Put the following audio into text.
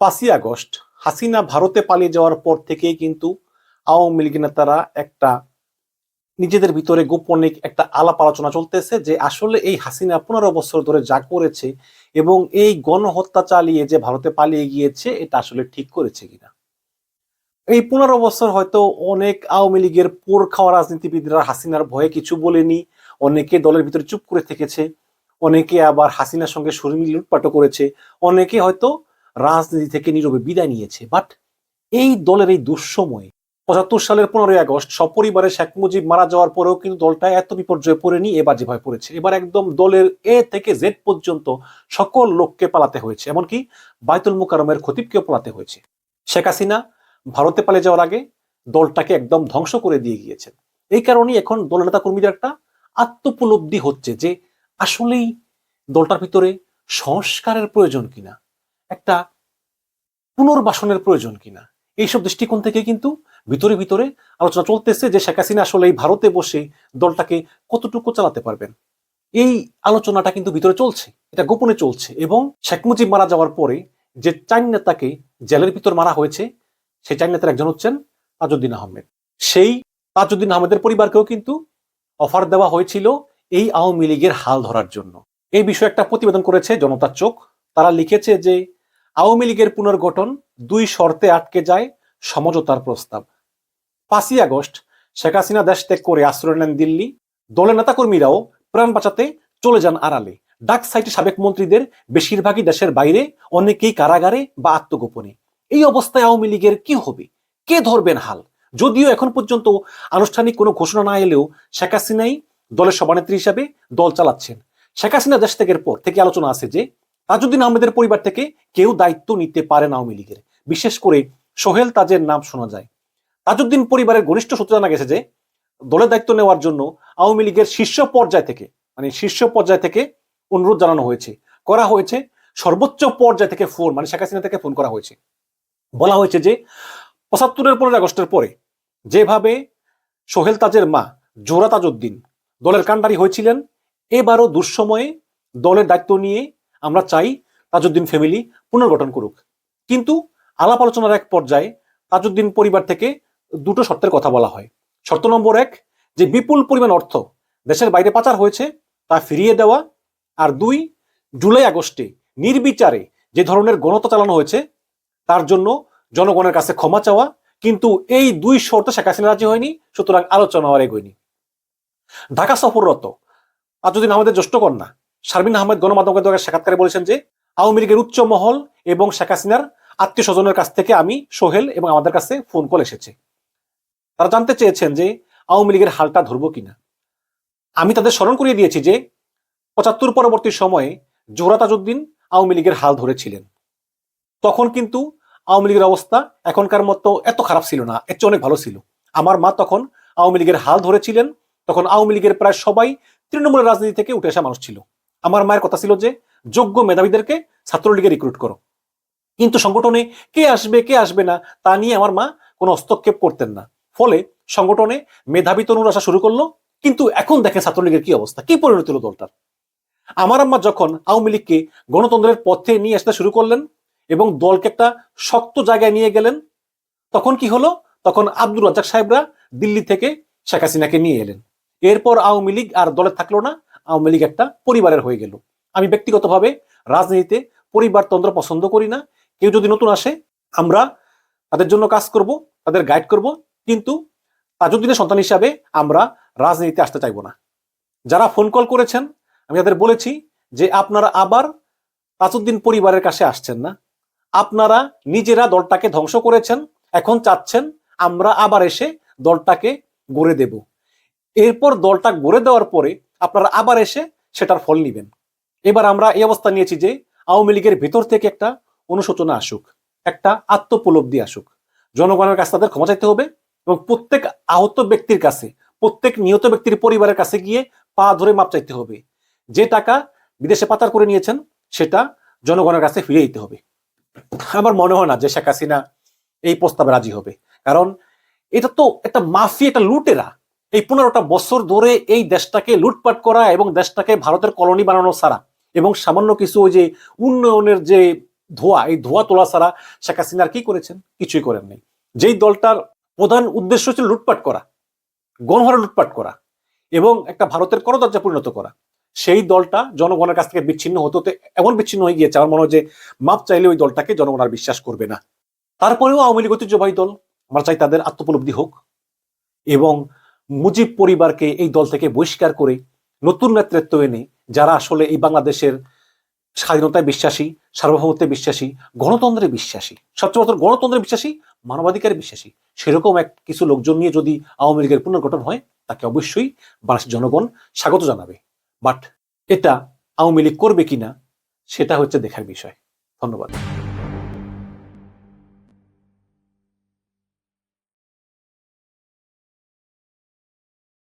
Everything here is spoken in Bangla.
পাঁচই আগস্ট হাসিনা ভারতে পালিয়ে যাওয়ার পর থেকেই কিন্তু আওয়ামী লীগ নেতারা একটা নিজেদের ভিতরে গোপনে একটা আলাপ আলোচনা চলতেছে যে আসলে এই হাসিনা পনেরো বছর ধরে যা করেছে এবং এই গণহত্যা চালিয়ে যে ভারতে পালিয়ে গিয়েছে, এটা আসলে ঠিক করেছে কিনা? এই পনেরো বছর হয়তো অনেক আওয়ামী লীগের পোর খাওয়া রাজনীতিবিদরা হাসিনার ভয়ে কিছু বলেনি, অনেকে দলের ভিতরে চুপ করে থেকেছে, অনেকে আবার হাসিনার সঙ্গে শরীর লুটপাটও করেছে, অনেকে হয়তো রাজনীতি থেকে নীরবে বিদায় নিয়েছে। বাট এই দলের এই দুঃসময়ে, পঁচাত্তর সালের পনেরোই আগস্ট সপরিবারে শেখ মুজিব মারা যাওয়ার পরেও কিন্তু দলটা এত বিপর্যয়ে পড়েনি, এবার যেভাবে পড়েছে। এবার একদম দলের এ থেকে জেড পর্যন্ত সকল লোককে পালাতে হয়েছে। এমনকি বাইতুল মুকারমের খতিবকেও পালাতে হয়েছে। শেখ হাসিনা ভারতে পালিয়ে যাওয়ার আগে দলটাকে একদম ধ্বংস করে দিয়ে গিয়েছেন। এই কারণেই এখন দল নেতা কর্মীদের একটা আত্মোপলব্ধি হচ্ছে যে আসলেই দলটার ভিতরে সংস্কারের প্রয়োজন কিনা। একটা পুনর্বাসনের প্রয়োজন কিনা? এইসব দৃষ্টিকোণ থেকে কিন্তু ভিতরে ভিতরে আলোচনা চলতেছে যে শেখ হাসিনা আসলে এই ভারতে বসে দলটাকে কতটুকু চালাতে পারবেন। এই আলোচনাটা কিন্তু ভিতরে চলছে, এটা গোপনে চলছে এবং শেখ মুজিব মারা যাওয়ার পরে যে চার নেতাকে জেলের ভিতর মারা হয়েছে, সেই চার নেতার একজন হচ্ছেন তাজউদ্দিন আহমেদ। সেই তাজউদ্দিন আহমেদের পরিবারকেও কিন্তু অফার দেওয়া হয়েছিল এই আওয়ামী লীগের হাল ধরার জন্য। এই বিষয়ে একটা প্রতিবেদন করেছে জনতার চোখ। তারা লিখেছে যে আওয়ামী লীগের পুনর্গঠন দুই শর্তে আটকে যায় সমঝোতার প্রস্তাব। পাঁচই আগস্ট, শেখ হাসিনা দেশ ত্যাগ করে আশ্রয় নেন দিল্লি। দলের নেতাকর্মীরাও প্রাণ বাঁচাতে চলে যান আড়ালে। ডাক সাইটে সাবেক মন্ত্রীদের বেশিরভাগই দেশের বাইরে, অনেকেই কারাগারে বা আত্মগোপনে। এই অবস্থায় আওয়ামী লীগের কি হবে? কে ধরবেন হাল? যদিও এখন পর্যন্ত আনুষ্ঠানিক কোনো ঘোষণা না এলেও শেখ হাসিনাই দলের সভানেত্রী হিসাবে দল চালাচ্ছেন। শেখ হাসিনা দেশ ত্যাগের পর থেকে আলোচনা আছে যে তাজউদ্দিন আহমেদের পরিবার থেকে কেউ দায়িত্ব নিতে পারে না আওয়ামী লীগের। বিশেষ করে সোহেল তাজের নাম শোনা যায়। তাজউদ্দিন পরিবারের ঘনিষ্ঠ সূত্রে জানা গেছে যে, দলের দায়িত্ব নেওয়ার জন্য আওয়ামী লীগের শীর্ষ পর্যায় থেকে মানে শীর্ষ পর্যায় থেকে অনুরোধ জানানো হয়েছে। করা হয়েছে সর্বোচ্চ পর্যায় থেকে ফোন মানে শেখ হাসিনা থেকে ফোন করা হয়েছে। বলা হয়েছে যে, পঁচাত্তরের পনেরো আগস্টের পরে যেভাবে সোহেল তাজের মা জোরা তাজউদ্দিন দলের কাণ্ডারি হয়েছিলেন, এবারও দুঃসময়ে দলের দায়িত্ব নিয়ে আমরা চাই তাজউদ্দিন ফ্যামিলি পুনর্গঠন করুক। কিন্তু আলাপ আলোচনার এক পর্যায়ে তাজউদ্দিন পরিবার থেকে দুটো শর্তের কথা বলা হয়। শর্ত নম্বর এক, যে বিপুল পরিমাণ অর্থ দেশের বাইরে পাচার হয়েছে তা ফিরিয়ে দেওয়া। আর দুই, জুলাই আগস্টে নির্বিচারে যে ধরনের গণহত্যা চালানো হয়েছে, তার জন্য জনগণের কাছে ক্ষমা চাওয়া। কিন্তু এই দুই শর্ত শেখ হাসিনা রাজি হয়নি, সুতরাং আলোচনা আর এগোয়নি। ঢাকা সফররত, তাজউদ্দিন আমাদের জ্যেষ্ঠ কন্যা। শারমিন আহমেদ গণমাধ্যমকে দেওয়া সাক্ষাৎকারে বলেছেন যে, আওয়ামী লীগের উচ্চ মহল এবং শেখ হাসিনার আত্মীয় স্বজনের কাছ থেকে আমি সোহেল এবং আমাদের কাছে ফোন কল এসেছে। তারা জানতে চেয়েছেন যে, আওয়ামী লীগের হালটা ধরবো কিনা। আমি তাদের স্মরণ করিয়ে দিয়েছি যে, পঁচাত্তর পরবর্তী সময়ে জোহরা তাজউদ্দিন আওয়ামী লীগের হাল ধরেছিলেন। তখন কিন্তু আওয়ামী লীগের অবস্থা এখনকার মতো এত খারাপ ছিল না, এর চেয়ে অনেক ভালো ছিল। আমার মা তখন আওয়ামী লীগের হাল ধরেছিলেন, তখন আওয়ামী লীগের প্রায় সবাই তৃণমূলের রাজনীতি থেকে উঠে আসা মানুষ ছিল। আমার মায়ের কথা ছিল যে যোগ্য মেধাবীদেরকে ছাত্রলীগে রিক্রুট করো। কিন্তু সংগঠনে কে আসবে কে আসবে না, তা নিয়ে আমার মা কোনো হস্তক্ষেপ করতেন না। ফলে সংগঠনে মেধাবী তরুণ আসা শুরু করল, কিন্তু এখন দেখেন ছাত্রলীগের কি অবস্থা, কি পরিণতি হলো দলটার? আমার আম্মা যখন আওয়ামী লীগকে গণতন্ত্রের পথে নিয়ে আসতে শুরু করলেন এবং দলকে একটা শক্ত জায়গায় নিয়ে গেলেন, তখন কি হলো? তখন আব্দুর রাজ্জাক সাহেবরা দিল্লি থেকে শেখ হাসিনাকে নিয়ে এলেন। এরপর আওয়ামী লীগ আর দলে থাকল না আওয়ামী লীগ একটা পরিবারের হয়ে গেল। আমি ব্যক্তিগতভাবে রাজনীতিতে পরিবারতন্ত্র পছন্দ করি না। কেউ যদি নতুন আসে, আমরা তাদের জন্য কাজ করব, তাদের গাইড করব, কিন্তু তাজউদ্দিনের সন্তান হিসাবে আমরা রাজনীতিতে আসতে চাইব না। যারা ফোন কল করেছেন, আমি তাদের বলেছি যে আপনারা আবার তাজউদ্দিন পরিবারের কাছে আসছেন না। আপনারা নিজেরা দলটাকে ধ্বংস করেছেন, এখন চাচ্ছেন আমরা আবার এসে দলটাকে গড়ে দেব। এরপর দলটা গড়ে দেওয়ার পরে আপনারা আবার এসে সেটার ফল নিবেন। এবার আমরা এই অবস্থা নিয়েছি যে আওয়ামী লীগের ভেতর থেকে একটা অনুশোচনা আসুক, একটা আত্মপলব্ধি আসুক। জনগণের কাছে তাদের ক্ষমা চাইতে হবে এবং প্রত্যেক আহত ব্যক্তির কাছে, প্রত্যেক নিহত ব্যক্তির পরিবারের কাছে গিয়ে পা ধরে মাপ চাইতে হবে। যে টাকা বিদেশে পাচার করে নিয়েছেন, সেটা জনগণের কাছে ফিরে দিতে হবে। আমার মনে হয় না যে শেখ হাসিনা এই প্রস্তাবে রাজি হবে। কারণ এটা তো একটা মাফি একটা লুটেরা। এই পনেরোটা বছর ধরে এই দেশটাকে লুটপাট করা এবং দেশটাকে ভারতের কলোনি বানানো ছাড়া এবং সামান্য কিছু ওই যে উন্নয়নের যে ধোয়া, এই ধোয়া তোলা ছাড়া শেখ হাসিনার কি করেছেন? কিছুই করেন নাই। যেই দলটার প্রধান উদ্দেশ্য ছিল লুটপাট করা, গণহারে লুটপাট করা এবং একটা ভারতের করদরজা পরিণত করা। সেই দলটা জনগণের কাছ থেকে বিচ্ছিন্ন হতে হতে এমন বিচ্ছিন্ন হয়ে গিয়েছে, আমার মনে হয় যে মাপ চাইলে ওই দলটাকে জনগণ আর বিশ্বাস করবে না। তারপরেও আওয়ামী লীগ ঐতিহ্যবাহী দল, আমরা চাই তাদের আত্মপলব্ধি হোক এবং মুজিব পরিবারকে এই দল থেকে বহিষ্কার করে নতুন নেতৃত্ব এনে, যারা আসলে এই বাংলাদেশের স্বাধীনতায় বিশ্বাসী, সার্বভৌমত্বে বিশ্বাসী, গণতন্ত্রে বিশ্বাসী, সবচেয়ে বড় গণতন্ত্রে বিশ্বাসী, মানবাধিকারে বিশ্বাসী, সেরকম এক কিছু লোকজন নিয়ে যদি আওয়ামী লীগের পুনর্গঠন হয়, তাকে অবশ্যই বাংলাদেশের জনগণ স্বাগত জানাবে। বাট এটা আওয়ামী লীগ করবে কিনা, সেটা হচ্ছে দেখার বিষয়। ধন্যবাদ।